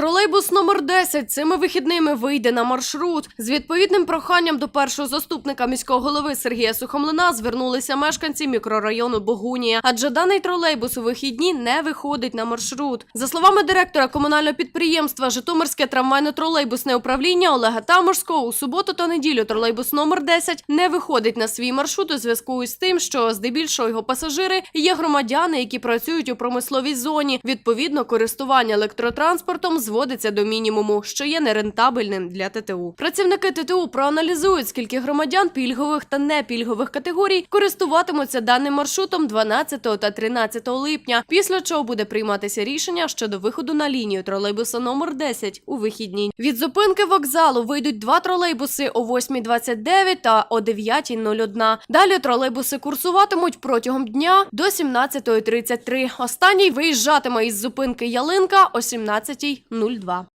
Тролейбус номер 10 цими вихідними вийде на маршрут. З відповідним проханням до першого заступника міського голови Сергія Сухомлина звернулися мешканці мікрорайону Богунія, адже даний тролейбус у вихідні не виходить на маршрут. За словами директора комунального підприємства Житомирське трамвайно-тролейбусне управління Олега Таморського, у суботу та неділю тролейбус номер 10 не виходить на свій маршрут у зв'язку із тим, що здебільшого його пасажири є громадяни, які працюють у промисловій зоні. Відповідно, користування електротранспортом зводиться до мінімуму, що є нерентабельним для ТТУ. Працівники ТТУ проаналізують, скільки громадян пільгових та непільгових категорій користуватимуться даним маршрутом 12 та 13 липня. Після чого буде прийматися рішення щодо виходу на лінію тролейбуса номер 10 у вихідні. Від зупинки вокзалу вийдуть два тролейбуси о 8.29 та о 9.01. Далі тролейбуси курсуватимуть протягом дня до 17.33. Останній виїжджатиме із зупинки Ялинка о 17.02.